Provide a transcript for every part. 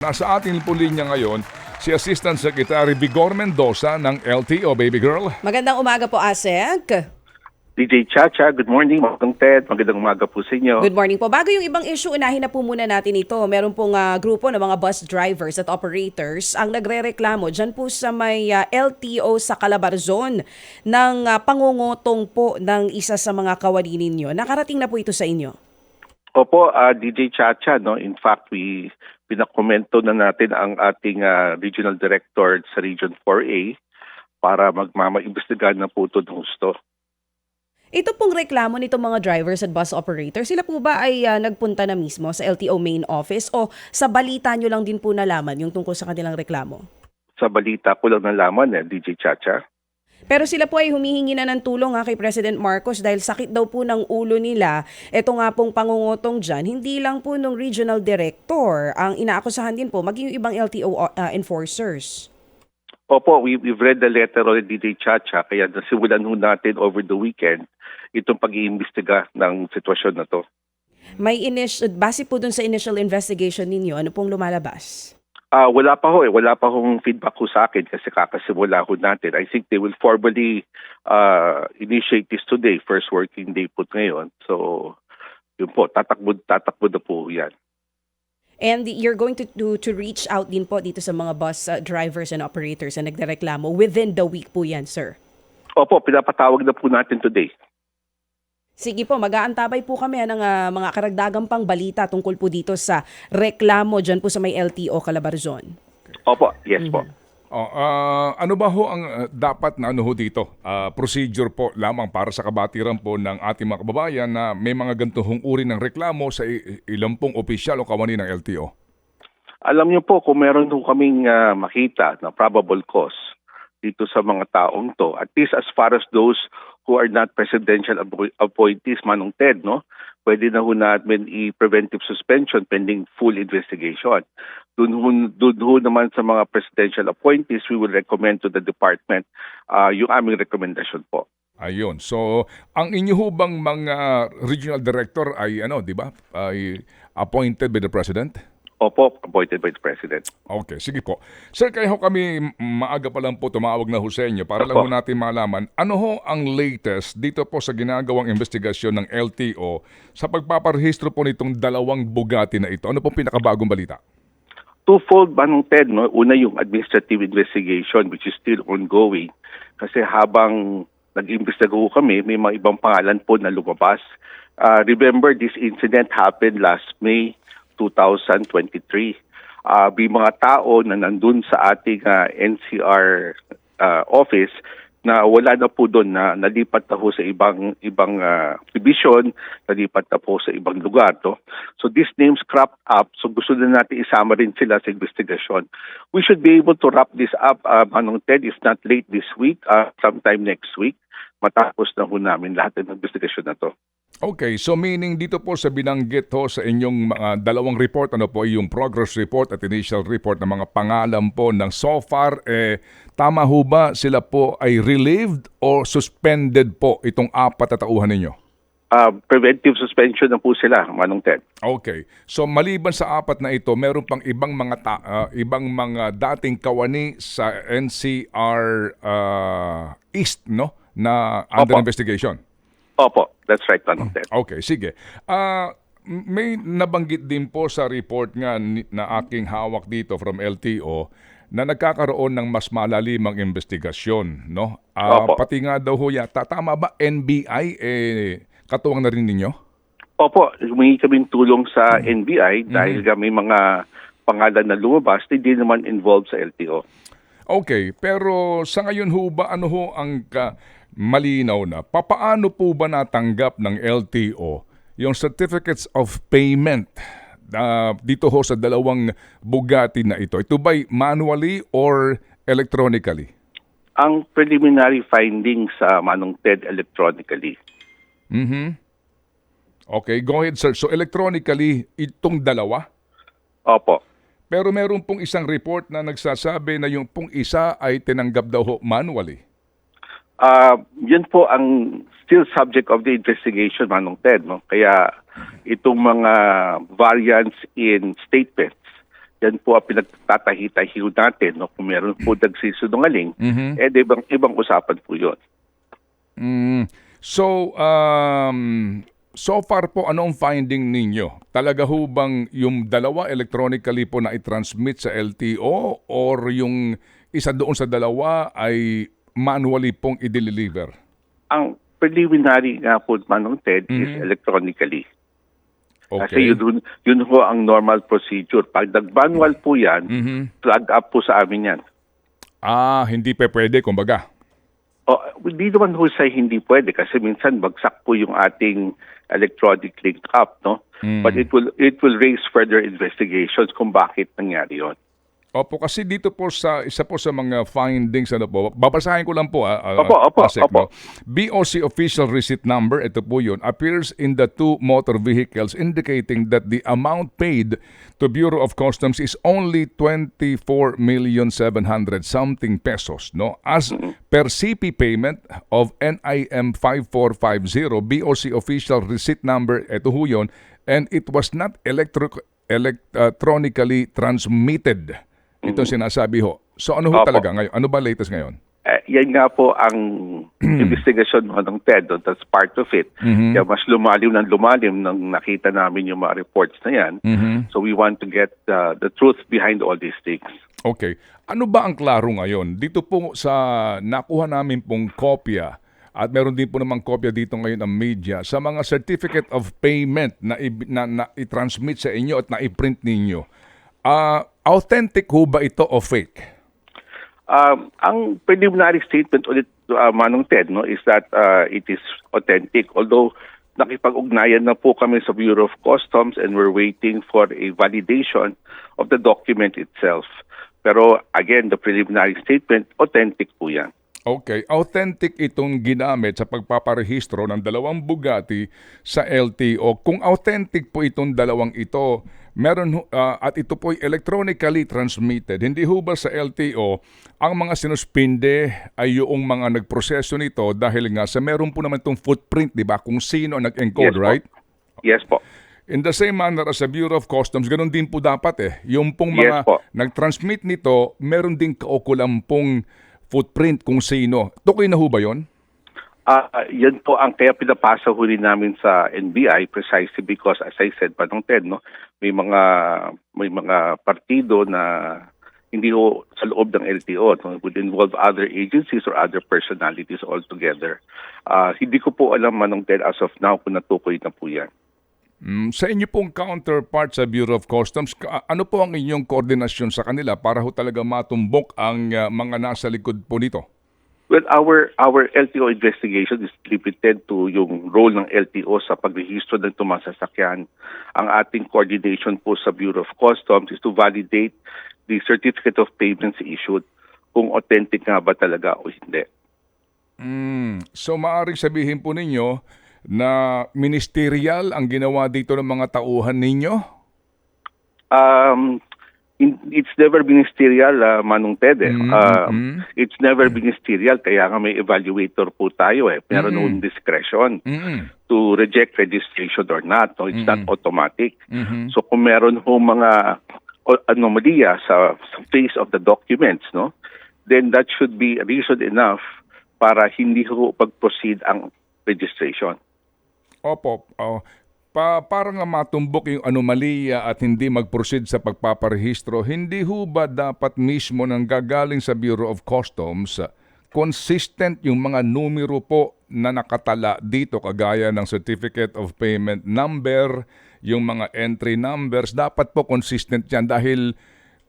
Nasa ating po linya ngayon si Assistant Secretary Bigor Mendoza ng LTO, baby girl. Magandang umaga po, Asek. DJ Chacha, good morning. Magandang Ted, magandang umaga po sa inyo. Good morning po. Bago yung ibang issue, unahin na po muna natin ito. Meron pong ah, grupo ng mga bus drivers at operators ang nagre-reklamo dyan po sa may ah, LTO sa Calabarzon ng ah, pangungutong po ng isa sa mga kawali ninyo. Nakarating na po ito sa inyo. Opo, ah, DJ Chacha, no? in fact, we pinakomento na natin ang ating ah, regional director sa Region 4A para magmamaimbestigahan na po ito ng husto. Ito pong reklamo nitong mga drivers at bus operators, sila po ba ay ah, nagpunta na mismo sa LTO main office o sa balita nyo lang din po nalaman yung tungkol sa kanilang reklamo? Sa balita ko lang nalaman, eh, DJ Chacha. Pero sila po ay humihingi na ng tulong ha, kay President Marcos dahil sakit daw po ng ulo nila. Ito nga pong pangungutong dyan, hindi lang po ng regional director ang inaakusahan din po, maging yung ibang LTO uh, enforcers. Opo, we, we've read the letter already, DJ Chacha, kaya nasimulan ho natin over the weekend itong pag-iimbestiga ng sitwasyon na to. May inis base po dun sa initial investigation ninyo, ano pong lumalabas? Ah, wala pa ho eh. Wala pa hong feedback ko sa akin kasi kakasimula ho natin. I think they will formally uh, initiate this today, first working day po ngayon. So, yun po, tatakbo, tatakbo na po yan. And you're going to, to, to reach out din po dito sa mga bus uh, drivers and operators na nagreklamo within the week po yan, sir. Opo, pinapatawag na po natin today. Sige po, mag-aantabay po kami ng ah, mga karagdagang pang balita tungkol po dito sa reklamo dyan po sa may LTO Calabarzon. Opo, yes po. Oh, ah, ano ba ho ang ah, dapat na ano ho dito? Ah, procedure po lamang para sa kabatiran po ng ating mga kababayan na may mga ganito hong uri ng reklamo sa i- ilang pong opisyal o kawani ng LTO. Alam niyo po, kung meron ho kaming ah, makita na probable cause dito sa mga taong to, at least as far as those who are not presidential appo- appointees, Manong Ted, no? Pwede na ho namin i-preventive suspension pending full investigation. Doon ho, doon ho naman sa mga presidential appointees, we will recommend to the department ah, yung aming rekomendasyon po. Ayun. So, ang inyo ho bang mga regional director ay ano, 'di ba? Ay appointed by the president? Opo, appointed by the President. Okay, sige po. Sir, kaya ho kami maaga pa lang po tumawag na ho sa inyo para lang ho Opo. natin malaman ano ho ang latest dito po sa ginagawang investigasyon ng LTO sa pagpaparehistro po nitong dalawang Bugatti na ito. Ano pong pinakabagong balita? twofold Manong Ted, no? Una yung administrative investigation which is still ongoing. Kasi habang nag-imbestiga ho kami, may mga ibang pangalan po na lumabas. Ah, remember, this incident happened last May 2023. Ah, may mga tao na nandun sa ating ah, NCR ah, office na wala na po doon na nalipat na po sa ibang ibang ah, division, nalipat na po sa ibang lugar. No? So these names cropped up. So gusto na natin isama rin sila sa investigasyon. We should be able to wrap this up, uh, Manong Ted, if not late this week, uh, sometime next week. Matapos na ho namin lahat ng investigasyon na to. Okay, so meaning dito po sa binanggit ho sa inyong mga dalawang report, ano po yung progress report at initial report ng mga pangalan po ng so far, eh, tama ho ba sila po ay relieved o suspended po itong apat na tauhan ninyo? Uh, preventive suspension na po sila, Manong Ted. Okay. So maliban sa apat na ito, meron pang ibang mga ta- ah, ibang mga dating kawani sa NCR ah, East, no? Na under Opo. investigation. Opo, that's right, Manong Ted. Okay, sige. Ah, may nabanggit din po sa report nga ni- na aking hawak dito from LTO na nagkakaroon ng mas malalimang investigasyon, no? Ah, Opo. pati nga daw ho yata, tama ba NBI eh katuwang na rin ninyo? Opo, humingi kaming tulong sa NBI dahil nga may mga pangalan na lumabas hindi naman involved sa LTO. Okay, pero sa ngayon ho ba ano ho ang ka- malinaw na papaano po ba natanggap ng LTO yung certificates of payment ah, dito ho sa dalawang Bugatti na ito? Ito ba'y manually or electronically? Ang preliminary findings sa Manong Ted electronically. Mhm. Okay, go ahead sir. So electronically itong dalawa Opo. pero meron pong isang report na nagsasabi na yung pong isa ay tinanggap daw ho manually. Ah, yun po ang still subject of the investigation, Manong Ted. No? Kaya itong mga variants in statements yan po ang pinagtatahi-tahi natin. No? Kung meron po nagsisinungaling, Mhm. eh ibang, ibang usapan po yun. Mm. So, um, so far po, anong finding ninyo? Talaga ho bang yung dalawa electronically po na i-transmit sa LTO or yung isa doon sa dalawa ay manually pong i-deliver? Ang preliminary nga po, Manong Ted, is electronically. Kasi Okay. yun, yun ho ang normal procedure. Pag nag-manual po yan, Mhm. flag up po sa amin yan. Ah, hindi pa pwede, kumbaga. O, hindi naman ho sa hindi pwede kasi minsan bagsak po yung ating electronic link up, no? But it will it will raise further investigations kung bakit nangyari yon. Opo, kasi dito po sa isa po sa mga findings ano po, babasahin ko lang po ah, ah, Opo, opo, Pasek, opo. no? BOC official receipt number, ito po yun, appears in the two motor vehicles indicating that the amount paid to Bureau of Customs is only 24 million 700 something pesos, no? As per CP payment of NIM 5450, BOC official receipt number, ito ho yun, and it was not electro electronically transmitted. Ito sinasabi ho. So ano ho Opo. talaga ngayon? Ano ba latest ngayon? Eh, yan nga po ang investigation mo ng TED. That's part of it. Kaya mas lumalim ng lumalim nang nakita namin yung mga reports na yan. So we want to get uh, the truth behind all these things. Okay. Ano ba ang klaro ngayon? Dito po sa nakuha namin pong kopya at meron din po namang kopya dito ngayon ng media sa mga certificate of payment na, i- na, na i-transmit sa inyo at na i-print ninyo. Ah, authentic ho ba ito o fake? Um, ang preliminary statement ulit, uh, Manong Ted, no, is that uh, it is authentic. Although nakipag-ugnayan na po kami sa Bureau of Customs and we're waiting for a validation of the document itself. Pero again, the preliminary statement, authentic po yan. Okay, authentic itong ginamit sa pagpaparehistro ng dalawang Bugatti sa LTO. Kung authentic po itong dalawang ito, meron ah, at ito po electronically transmitted, hindi ho ba sa LTO ang mga sinuspinde ay yung mga nagproseso nito dahil nga sa meron po naman itong footprint, di ba? Kung sino ang nag-encode, Yes po. right? Yes po. In the same manner as sa Bureau of Customs, ganun din po dapat eh. Yung pong mga Yes po. nag-transmit nito, meron din kaukulang pong footprint kung sino. Tukoy na ho ba yun? Ah, yan po ang kaya pinapasa huli namin sa NBI precisely because as I said pa nung Ted, no, may mga may mga partido na hindi ho sa loob ng LTO no, would involve other agencies or other personalities altogether. Ah, hindi ko po alam manong Ted as of now kung natukoy na po yan. Mm, sa inyo pong counterpart sa Bureau of Customs, ano po ang inyong koordinasyon sa kanila para ho talaga matumbok ang ah, mga nasa likod po nito? Well, our our LTO investigation is limited to yung role ng LTO sa pagrehistro ng tumasasakyan. Ang ating coordination po sa Bureau of Customs is to validate the certificate of payments issued kung authentic nga ba talaga o hindi. Mm, so maaaring sabihin po ninyo na ministerial ang ginawa dito ng mga tauhan ninyo? Um, in- it's never ministerial, uh, Manong Ted. Eh. Mm, Um, mm. It's never ministerial, kaya nga may evaluator po tayo. Eh. Meron mm discretion Mm-mm. to reject registration or not. No? It's not automatic. Mhm. So kung meron ho mga anomalya sa, sa face of the documents, no, then that should be reason enough para hindi ho pag-proceed ang registration. Opo. Oh, pa, para nga matumbok yung anomalya at hindi mag-proceed sa pagpaparehistro, hindi ho ba dapat mismo nang gagaling sa Bureau of Customs uh, consistent yung mga numero po na nakatala dito kagaya ng Certificate of Payment Number, yung mga entry numbers, dapat po consistent yan dahil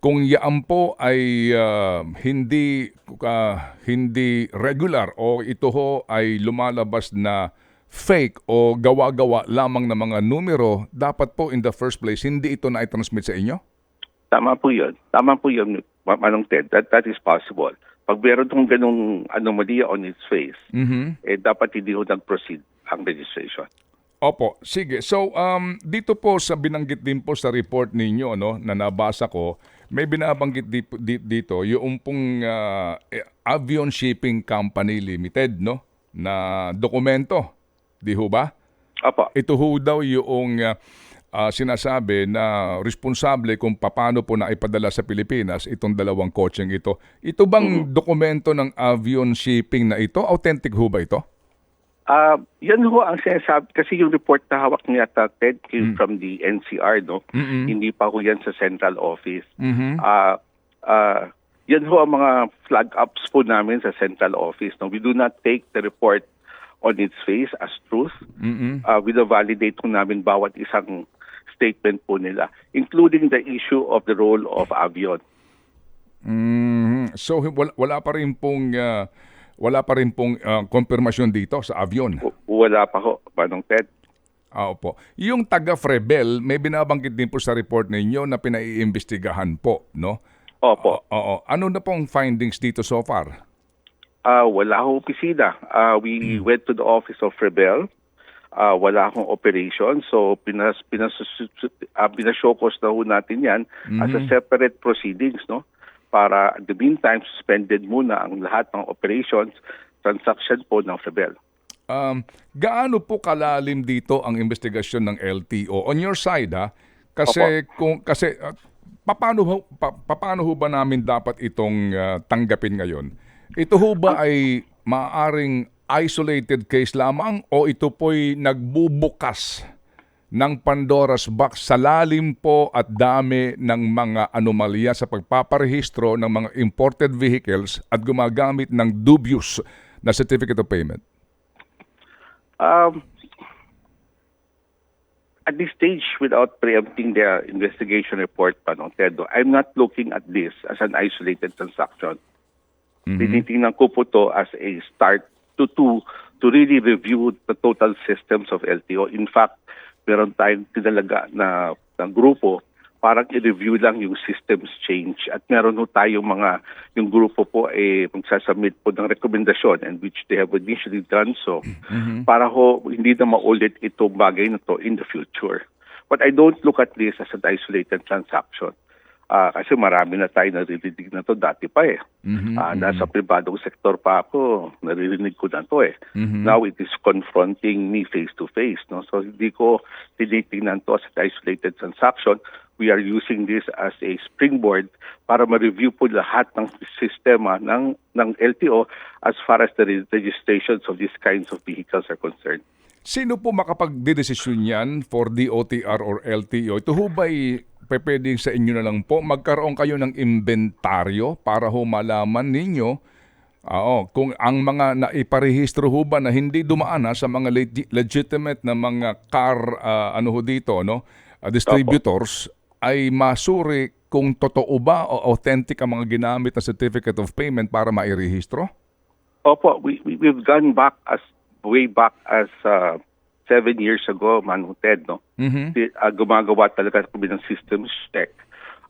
kung yaan po ay ah, hindi ah, hindi regular o ito ho ay lumalabas na fake o gawa-gawa lamang ng mga numero, dapat po in the first place hindi ito na i-transmit sa inyo? Tama po yun. Tama po yun, Ma- Manong Ted. That, that is possible. Pag meron hong ganong anomalya on its face, Mhm. eh dapat hindi ho nag-proceed ang registration. Opo, sige. So um dito po sa binanggit din po sa report ninyo no na nabasa ko, may binabanggit di- di- dito yung pong eh, Avion Shipping Company Limited no na dokumento. Di ho ba? Opo. Ito ho daw yung ah, ah, sinasabi na responsable kung paano po na ipadala sa Pilipinas itong dalawang kotseng ito. Ito bang dokumento ng avion shipping na ito? Authentic ho ba ito? Ah, yan ho ang sinasabi kasi yung report na hawak niya ta Ted came from the NCR no. Hindi pa ho yan sa central office. Mhm. Ah, ah, yan ho ang mga flag ups po namin sa central office no. We do not take the report on its face as truth. Mhm. Uh, we validate po namin bawat isang statement po nila including the issue of the role of avion. Mhm. So wala, wala pa rin pong ah, wala pa rin pong ah, konfirmasyon dito sa avion. Wala pa ho, Manong Ted. Ah, opo. Yung taga Frebel, may binabanggit din po sa report ninyo na pinaiimbestigahan po, no? Opo. Oo. Ano na pong findings dito so far? Ah, wala ho opisina. Ah, we went to the office of Rebel. Ah, wala akong operation. So, pinas, pinas, uh, pinashokos na ho natin yan as a separate proceedings, no? Para at the meantime, suspended muna ang lahat ng operations, transaction po ng Rebel. Um, gaano po kalalim dito ang investigasyon ng LTO on your side ha? Kasi kung kasi uh, paano pa, paano ho ba namin dapat itong uh, tanggapin ngayon? Ito ho ba ay maaring isolated case lamang o ito po'y nagbubukas ng Pandora's box sa lalim po at dami ng mga anomalya sa pagpaparehistro ng mga imported vehicles at gumagamit ng dubious na certificate of payment? Um, at this stage, without preempting the investigation report, Panong Tedo, I'm not looking at this as an isolated transaction. Tinitingnan ko po to as a start to, to, to really review the total systems of LTO. In fact, meron tayong tinalaga na, na grupo parang i-review lang yung systems change at meron ho tayong mga yung grupo po eh magsasubmit po ng rekomendasyon and which they have initially done so para ho hindi na maulit itong bagay na to in the future. But I don't look at this as an isolated transaction. Ah, kasi marami na tayo naririnig na to dati pa eh. Ah, nasa pribadong sektor pa ako, naririnig ko na to eh. Now it is confronting me face to face. No? So hindi ko tinitingnan to as an isolated transaction. We are using this as a springboard para ma-review po lahat ng sistema ng, ng LTO as far as the re- registrations of these kinds of vehicles are concerned. Sino po makapagdedesisyon yan for DOTR or LTO? Ito ho ba'y pwedeng sa inyo na lang po? Magkaroon kayo ng inventaryo para ho malaman ninyo Oo, kung ang mga naiparehistro ho ba na hindi dumaan ha, sa mga legi- legitimate na mga car ah, ano ho dito no ah, distributors ay masuri kung totoo ba o authentic ang mga ginamit na certificate of payment para mairehistro? Opo, we, we, we've gone back as way back as uh, seven years ago, Manu Ted, no? Mhm. Di- uh, gumagawa talaga kami ng systems check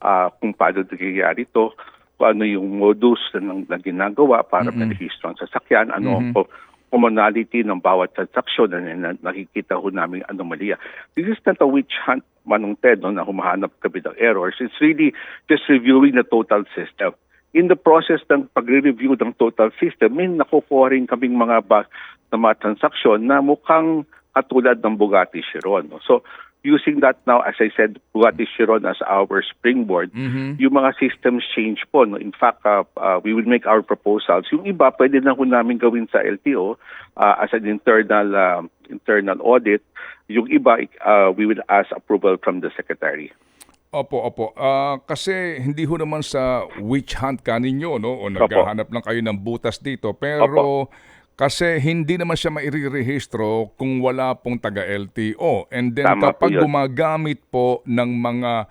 uh, kung paano nangyayari ito, kung ano yung modus na, na ginagawa para mm ang sasakyan, ano ang co- commonality ng bawat transaksyon na, na nakikita ho namin anomalya. This is not a witch hunt, Manong Ted, no, na humahanap kami ng errors. It's really just reviewing the total system. In the process ng pagre-review ng total system, may nakukuha rin kaming mga ba, na mga transaksyon na mukhang katulad ng Bugatti Chiron. No? So, using that now, as I said, Bugatti Chiron as our springboard, yung mga systems change po. No? In fact, uh, uh, we will make our proposals. Yung iba, pwede na ho namin gawin sa LTO uh, as an internal uh, internal audit. Yung iba, uh, we will ask approval from the Secretary. Opo, opo. Ah, kasi hindi ho naman sa witch hunt ka ninyo, no? O naghahanap lang kayo ng butas dito. Pero kasi hindi naman siya mairirehistro kung wala pong taga-LTO. And then Tama kapag gumagamit po ng mga,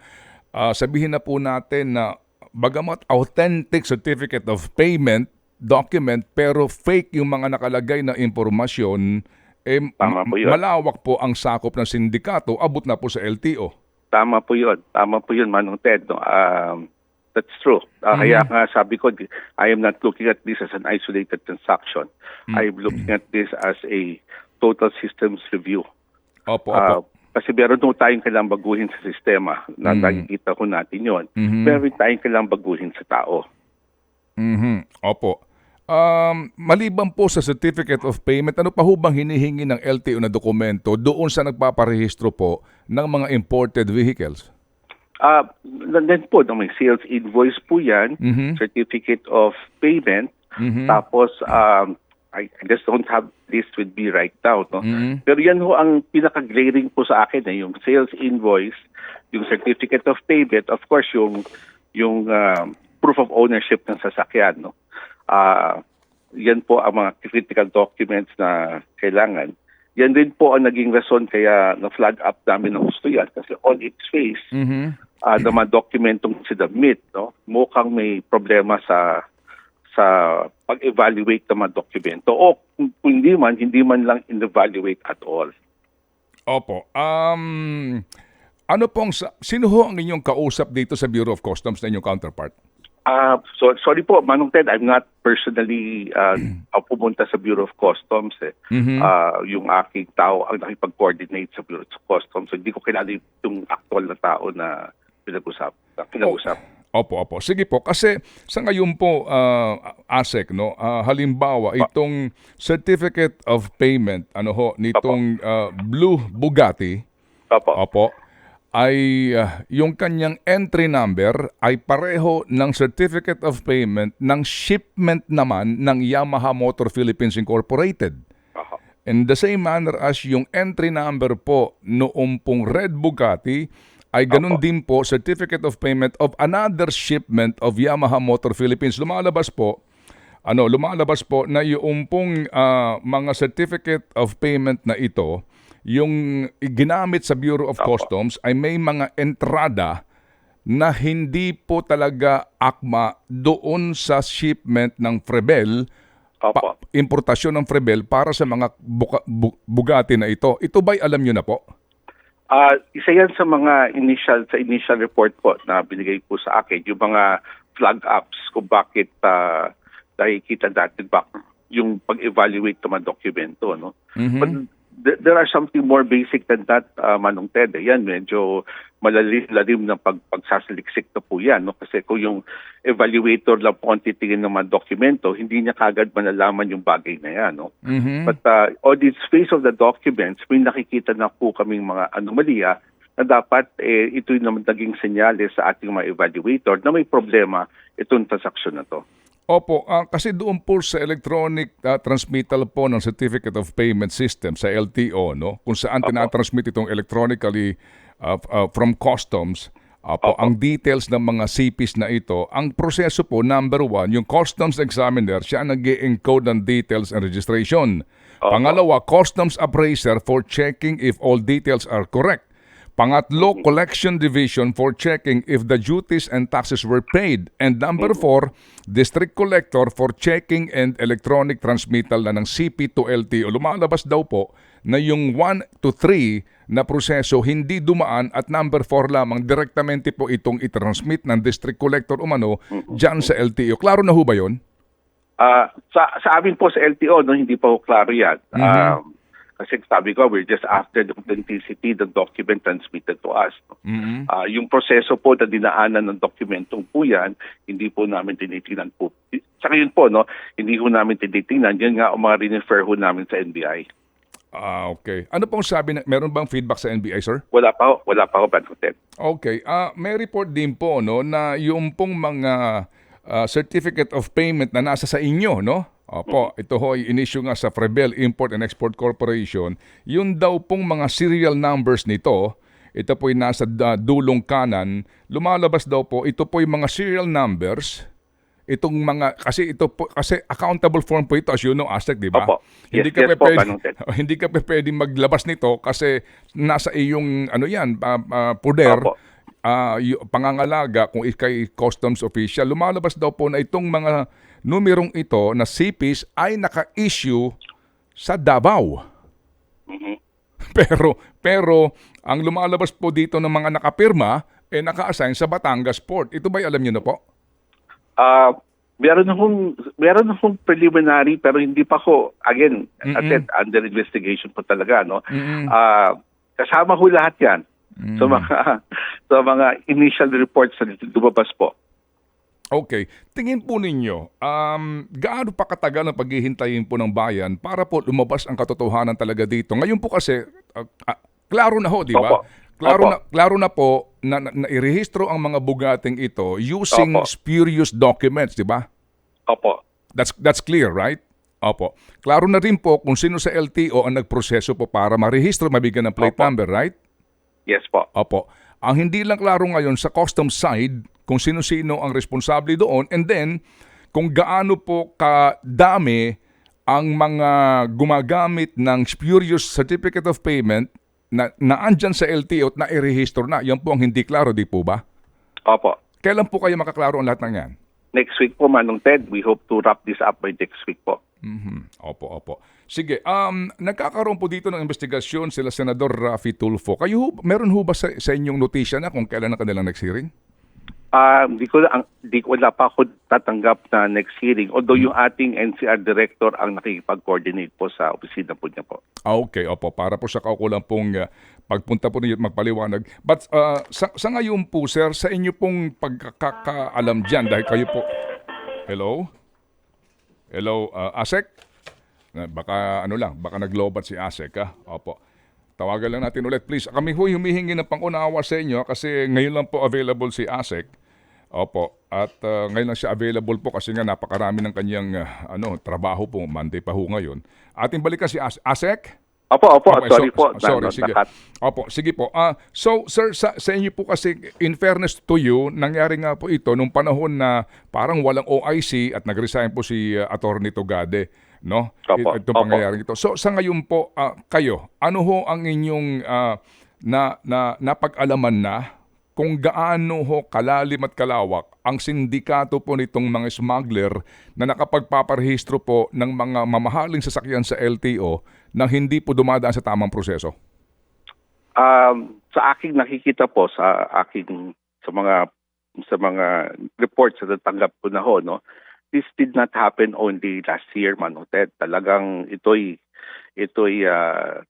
ah, sabihin na po natin na bagamat authentic certificate of payment document pero fake yung mga nakalagay na impormasyon, eh, Tama po yun. malawak po ang sakop ng sindikato, abot na po sa LTO. Tama po yun. Tama po yun, Manong Ted. No? Um, that's true. Uh, Kaya nga sabi ko, I am not looking at this as an isolated transaction. I'm looking at this as a total systems review. Opo, opo. kasi meron po tayong kailangang baguhin sa sistema. Na nakikita ko natin yon. Meron tayong kailangang baguhin sa tao. Mhm. Opo. Um, maliban po sa certificate of payment, ano pa ho bang hinihingi ng LTO na dokumento doon sa nagpaparehistro po ng mga imported vehicles? Ah, nandun po, no, may sales invoice po yan, Mhm. certificate of payment, Mhm. tapos um, I, I just don't have this with me right now. No? Mhm. Pero yan ho ang pinaka-glaring po sa akin, eh, yung sales invoice, yung certificate of payment, of course yung yung um, proof of ownership ng sasakyan. No? Ah, yan po ang mga critical documents na kailangan. Yan din po ang naging rason kaya na-flag up namin ng gusto yan kasi on its face, Mhm. Uh, na mga dokumentong sinabmit, no? mukhang may problema sa sa pag-evaluate ng mga dokumento o kung, hindi man, hindi man lang in-evaluate at all. Opo. Um, ano pong, sino ho ang inyong kausap dito sa Bureau of Customs na inyong counterpart? Ah, so sorry po, Manong Ted, I'm not personally uh, uh, pumunta sa Bureau of Customs. Eh. Mhm. Ah, yung aking tao ang nakipag-coordinate sa Bureau of Customs. So, hindi ko kilala yung actual na tao na pinag-usap. Na pinag-usap. Opo, opo. Sige po, kasi sa ngayon po, uh, ASEC, no, ah, halimbawa, itong Certificate of Payment, ano ho, nitong ah, Blue Bugatti, Opo. opo, ay ah, yung kanyang entry number ay pareho ng Certificate of Payment ng shipment naman ng Yamaha Motor Philippines Incorporated. Aha. In the same manner as yung entry number po noong pong Red Bugatti ay ganun din po certificate of payment of another shipment of Yamaha Motor Philippines. Lumalabas po ano, lumalabas po na yung pong ah, mga certificate of payment na ito, yung ginamit sa Bureau of Customs ay may mga entrada na hindi po talaga akma doon sa shipment ng Frebel Opo. pa- importasyon ng Frebel para sa mga buka- bu- Bugatti na ito. Ito ba'y alam nyo na po? Ah, isa yan sa mga initial sa initial report po na binigay po sa akin yung mga flag ups kung bakit uh, nakikita natin ba yung pag-evaluate ng mga dokumento no. But th- there are something more basic than that uh, Manong Ted. Yan medyo malalim-lalim ng pag pagsasaliksik na po yan no kasi kung yung evaluator lang po ang titingin ng mga dokumento, hindi niya kagad malalaman yung bagay na yan no. Mhm. But uh, on its face of the documents, may nakikita na po kaming mga anomalya na dapat eh, ito yung naging senyales sa ating mga evaluator na may problema itong transaksyon na to. Opo, ah, kasi doon po sa electronic ah, transmittal po ng Certificate of Payment System sa LTO, no? kung saan tinatransmit itong electronically ah, ah, from customs, Opo, ang details ng mga CPs na ito, ang proseso po, number one, yung customs examiner, siya nag encode ng details and registration. Pangalawa, customs appraiser for checking if all details are correct. Pangatlo, collection division for checking if the duties and taxes were paid. And number four, district collector for checking and electronic transmittal na ng CP to LTO. Lumalabas daw po na yung 1 to 3 na proseso hindi dumaan at number 4 lamang direktamente po itong itransmit ng district collector umano dyan sa LTO. Klaro na ho ba yun? Ah, sa, sa amin po sa LTO, no, hindi pa po klaro yan. Um, kasi sabi ko, we're just after the authenticity the document transmitted to us. No? Mhm. Ah, yung proseso po na dinaanan ng dokumentong po yan, hindi po namin tinitingnan po. Sa ngayon po, no, hindi po namin tinitingnan. Yan nga ang mga refer ho namin sa NBI. Ah, okay. Ano pong sabi na, meron bang feedback sa NBI, sir? Wala pa ho, wala pa ho, Bancotet. Okay. Ah, may report din po no na yung pong mga ah, certificate of payment na nasa sa inyo, no? Opo, ito ho ay inisyu nga sa Frebel Import and Export Corporation. Yun daw pong mga serial numbers nito, ito po ay nasa dulong kanan, lumalabas daw po, ito po yung mga serial numbers, itong mga, kasi ito po, kasi accountable form po ito, as you know, ASEC, di ba? Opo. Yes, hindi ka yes po, pwede, hindi ka pa pwedeng maglabas nito kasi nasa iyong, ano yan, ah, ah, poder, Opo. Y- pangangalaga kung ikay customs official, lumalabas daw po na itong mga numerong ito na CPs ay naka-issue sa Davao. Mhm. Pero pero ang lumalabas po dito ng mga nakapirma eh naka-assign sa Batangas Port. Ito ba'y alam niyo na po? Ah, meron na hong meron na hong preliminary pero hindi pa ko again Mm-mm. at under investigation po talaga no. Mm-mm. Ah, kasama ho lahat 'yan sa Mm. mga sa mga initial reports na lumabas po. Okay. Tingin po ninyo, um, gaano pa katagal ang paghihintayin po ng bayan para po lumabas ang katotohanan talaga dito? Ngayon po kasi, uh, uh, klaro na ho, di ba? Opo. Klaro Opo. na, klaro na po na, na, na irehistro ang mga bugating ito using Opo. spurious documents, di ba? Opo. That's that's clear, right? Opo. Klaro na rin po kung sino sa LTO ang nagproseso po para marehistro, mabigyan ng plate Opo. number, right? Yes po. Opo. Ang hindi lang klaro ngayon sa customs side kung sino-sino ang responsable doon and then kung gaano po kadami ang mga gumagamit ng spurious certificate of payment na naandyan sa LTO at na-register na. Yan po ang hindi klaro, di po ba? Opo. Kailan po kayo makaklaro ang lahat ng yan? Next week po, Manong Ted, we hope to wrap this up by next week po. Mhm. Opo, opo. Sige, um, nagkakaroon po dito ng investigasyon sila Senador Rafi Tulfo. Kayo, meron ho ba sa, sa inyong notisya na kung kailan ang kanilang next hearing? Ah, di ko ang di ko wala pa ako tatanggap na next hearing. Although yung ating NCR director ang nakikipag-coordinate po sa opisina po niya po. Ah, okay, opo. Para po sa kaukulang pong uh, pagpunta po ninyo at magpaliwanag. But uh, sa, sa ngayon po, sir, sa inyo pong pagkakaalam dyan, dahil kayo po... Hello? Hello, uh, Asek? Na- Baka ano lang, baka naglobat si Asek, ha? Opo. Tawagan lang natin ulit, please. Kami ho humihingi ng pangunawa sa inyo kasi ngayon lang po available si Asek. Opo. At uh, ngayon lang siya available po kasi nga napakarami ng kanyang uh, ano, trabaho po. Monday pa ho ngayon. Ating balikan si As- Asek. Opo, opo, Okay, sorry so- po. Sorry, na- sige. nakat- Opo, sige po. Ah, so, sir, sa, sa inyo po kasi, in fairness to you, nangyari nga po ito nung panahon na parang walang OIC at nag-resign po si uh, Attorney Togade. No? Opo, Itong opo. pangyayari ito. So, sa ngayon po, ah, kayo, ano ho ang inyong ah, na, na, napag-alaman na kung gaano ho kalalim at kalawak ang sindikato po nitong mga smuggler na nakapagpaparehistro po ng mga mamahaling sasakyan sa LTO na hindi po dumadaan sa tamang proseso? Um, sa aking nakikita po sa aking sa mga sa mga reports na natanggap ko na ho, no, this did not happen only last year, Ted. Talagang ito'y ito'y ah,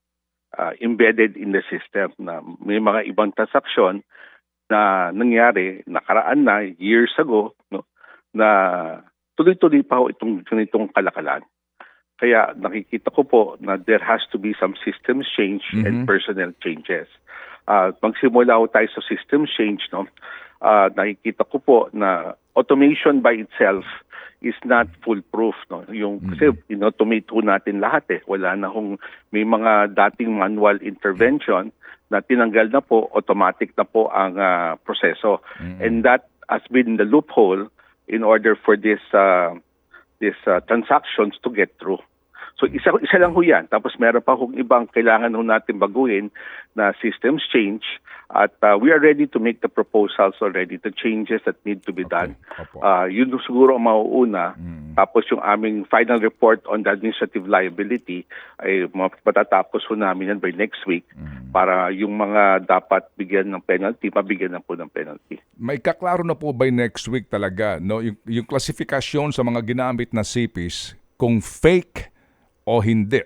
ah, embedded in the system na may mga ibang transaksyon na nangyari nakaraan na years ago no na tuloy-tuloy pa ho itong ganitong kalakalan. Kaya nakikita ko po na there has to be some systems change and Mhm. personnel changes. Ah, magsimula ho tayo sa systems change no. Ah, nakikita ko po na automation by itself is not foolproof no. Yung kasi inautomate ho natin lahat eh. Wala na hong may mga dating manual intervention na tinanggal na po automatic na po ang ah, proseso. And that has been the loophole in order for this uh, these uh, transactions to get through. So isa isa lang ho 'yan. Tapos meron pa hong ibang kailangan ho natin baguhin na systems change at uh, we are ready to make the proposals already, the changes that need to be done. Opo. Uh, yun siguro ang mauuna. Mm. Tapos yung aming final report on the administrative liability ay ma- matatapos ho namin yan by next week Mm. para yung mga dapat bigyan ng penalty, mabigyan na po ng penalty. May kaklaro na po by next week talaga no yung, yung klasifikasyon sa mga ginamit na CPs kung fake o hindi.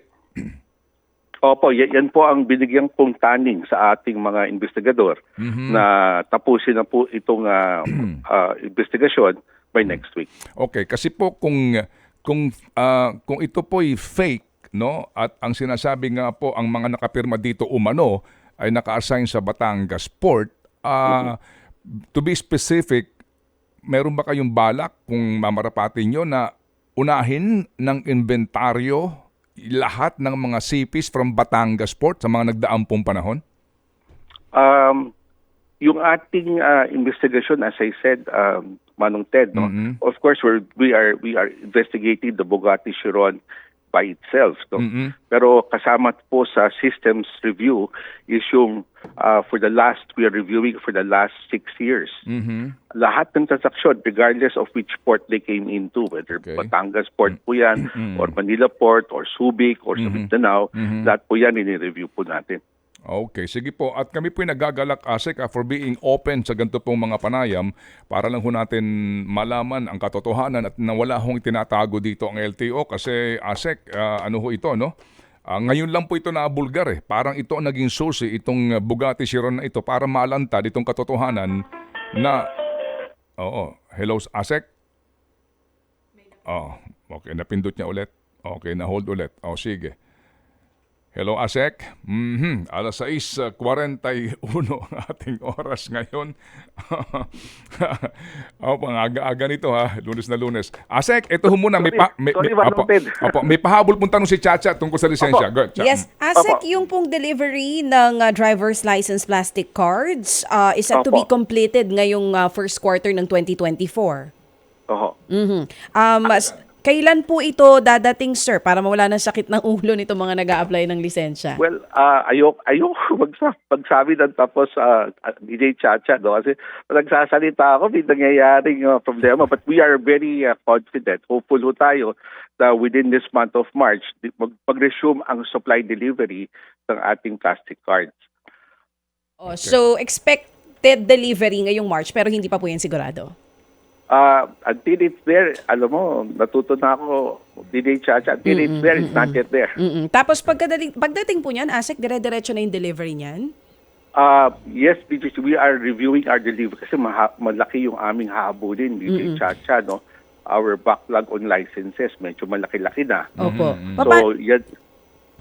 Opo, yan po ang binigyan kong taning sa ating mga investigador na tapusin na po itong ah, ah, investigasyon by next week. Okay, kasi po kung kung ah, kung ito po ay fake no at ang sinasabi nga po ang mga nakapirma dito umano ay naka-assign sa Batangas Port ah, to be specific meron ba kayong balak kung mamarapatin nyo na unahin ng inventaryo lahat ng mga CPs from Batangas Port sa mga nagdaang pong panahon? Um, yung ating ah, investigation, as I said, um, Manong Ted, no? Mhm. of course, we're, we are we are investigating the Bugatti Chiron by itself. No? Mhm. Pero kasama po sa systems review is yung ah, for the last, we are reviewing for the last six years. Mhm. lahat ng transaksyon, regardless of which port they came into, whether Okay. Batangas Port po yan, or Manila Port, or Subic, or sa Mindanao, lahat po yan ini-review po natin. Okay, sige po. At kami po nagagalak, ASEC, ah, for being open sa ganito pong mga panayam para lang ho natin malaman ang katotohanan at na wala hong tinatago dito ang LTO kasi ASEC, ah, ano ho ito, no? Ah, ngayon lang po ito nabulgar eh. Parang ito ang naging susi, itong ah, Bugatti Chiron na ito para malantad itong katotohanan na... Oo. Hello, Asek? Oh, okay. Napindot niya ulit. Okay, na-hold ulit. Oh, sige. Hello, Asek. Mhm. Alas 6.41 ang ating oras ngayon. oh, pang aga-aga nito ha. Lunes na lunes. Asek, ito ho muna. May, pa, may, may, apo, apo, may pahabol pong tanong si Chacha tungkol sa lisensya. Good. Cha- Yes, ASEC Opo. yung pong delivery ng uh, driver's license plastic cards uh, is set to be completed ngayong uh, first quarter ng 2024. Oho. Mhm. Um, s- kailan po ito dadating, sir, para mawala ng sakit ng ulo nito mga nag apply ng lisensya? Well, uh, ayok ayok magsa, magsabi ng tapos uh, DJ Chacha no kasi nagsasalita ako may nangyayaring uh, problema but we are very uh, confident hopeful ho tayo na within this month of March mag-resume ang supply delivery ng ating plastic cards. Oh, So, expected delivery ngayong March pero hindi pa po yan sigurado. Uh, until it's there, alam mo, natuto na ako, DJ Chacha, until it's there, it's not yet there. Mm-mm. Tapos pagdating, pagdating po niyan, ASEC, dire-diretso na yung delivery niyan? Uh, yes, DJ, we are reviewing our delivery kasi maha- malaki yung aming hahabulin, DJ Chacha, no? Our backlog on licenses, medyo malaki-laki na. Opo. Mm-hmm. So, yan,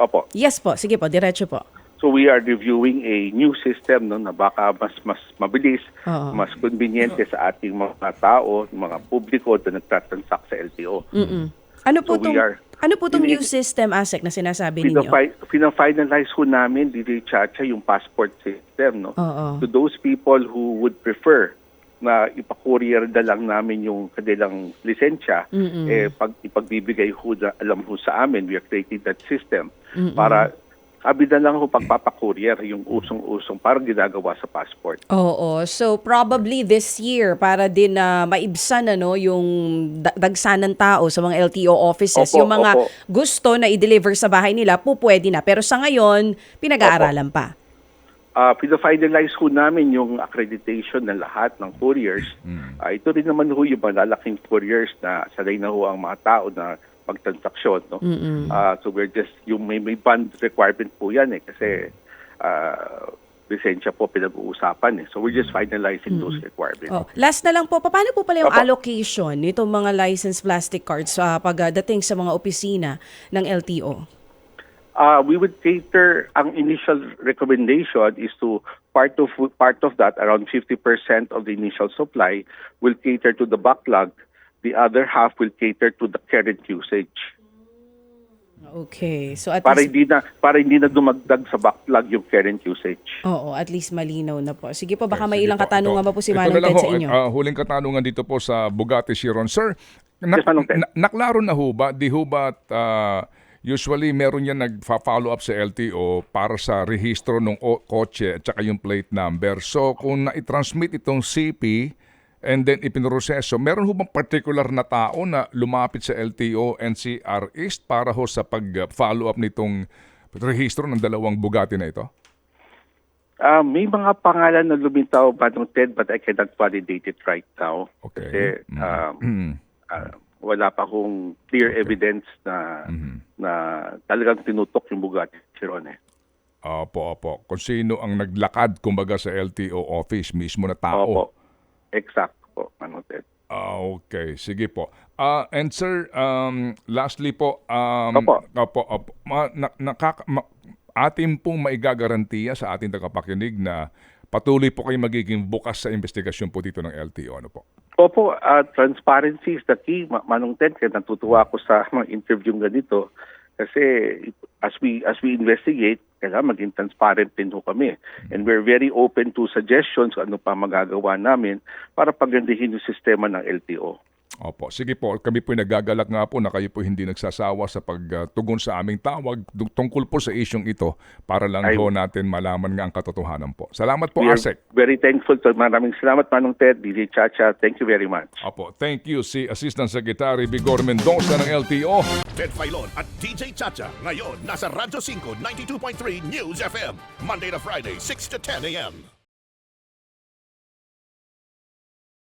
opo. yes po, sige po, diretso po. So, we are reviewing a new system, no, na baka mas mas mabilis, Oo. mas conveniente sa ating mga tao, mga publiko na nagtatransact sa LTO. Mm-mm. Ano po So, we tong, are- ano po tong new system, ASEC, na sinasabi ninyo? Pina-fi- Pina-finalize ho namin, DJ Chacha, yung passport system, no? Oo. To those people who would prefer na ipa-courier na lang namin yung kanilang lisensya, eh, pag ipagbibigay ho, na, alam ho sa amin, we are creating that system para sabi na lang ho pagpapakourier yung usong-usong parang ginagawa sa passport. Oo. So probably this year para din na maibsan ano yung da- dagsanan tao sa mga LTO offices, Opo, yung mga opo. gusto na i-deliver sa bahay nila, po pwede na. Pero sa ngayon, pinag-aaralan pa. Uh, pina-finalize ho namin yung accreditation ng lahat ng couriers. Ah, ito rin naman ho yung malalaking couriers na sanay na ho ang mga tao na magtransaksyon. No? Ah, so we're just, yung may, may bond requirement po yan eh kasi ah, lisensya po pinag-uusapan eh. So we're just finalizing those requirements. Oh, last na lang po, paano po pala yung Opo. allocation nitong mga license plastic cards sa pagdating sa mga opisina ng LTO? Uh, we would cater, ang initial recommendation is to part of part of that, around 50% of the initial supply will cater to the backlog. The other half will cater to the current usage. Okay. So at Para least, hindi na para hindi na dumagdag sa backlog yung current usage. Oo, at least malinaw na po. Sige po, baka Okay, may sige ilang po. katanungan Ito- pa po si Manong Ted sa inyo. ah, huling katanungan dito po sa Bugatti Chiron. Sir, na, Yes, Manong Ted. na- naklaro na ho ba, di ho ba ah, usually meron yan nagfa-follow up sa LTO para sa rehistro ng o- kotse at saka yung plate number. So kung na-transmit itong CP and then ipinroseso, meron ho bang particular na tao na lumapit sa LTO NCR East para ho sa pag-follow up nitong rehistro ng dalawang Bugatti na ito? Uh, may mga pangalan na lumitaw pa ng TED but I cannot validate it right now. Okay. Kasi um, Mm. ah, wala pa akong clear evidence na na talagang tinutok yung Bugatti Chiron eh. Opo, opo. Kung sino ang naglakad, kumbaga, sa LTO office mismo na tao. Opo. Exact po, ano Ted. Ah, okay. Sige po. Ah, and sir, um, lastly po, um, Opo. opo, opo. Ma, na, nakaka, ma, atin pong maigagarantiya sa ating tagapakinig na patuloy po kayo magiging bukas sa investigasyon po dito ng LTO. Ano po? Opo, ah, transparency is the key. Ma- Manong Ted, kaya natutuwa ako sa mga interview ganito. Kasi as we as we investigate, kailangan maging transparent din ho kami. And we're very open to suggestions kung ano pa magagawa namin para pagandahin yung sistema ng LTO. Opo. Sige po, kami po nagagalak nga po na kayo po hindi nagsasawa sa pagtugon sa aming tawag tungkol po sa isyong ito para lang Ay- ho natin malaman nga ang katotohanan po. Salamat po, We are Asek. very thankful. To, maraming salamat, Manong Ted, DJ Chacha. Thank you very much. Opo, thank you si Assistant Secretary Vigor Mendoza ng LTO. Ted Filon at DJ Chacha. Ngayon, nasa Radyo 5, 92.3 News FM. Monday to Friday, 6 to 10 a.m.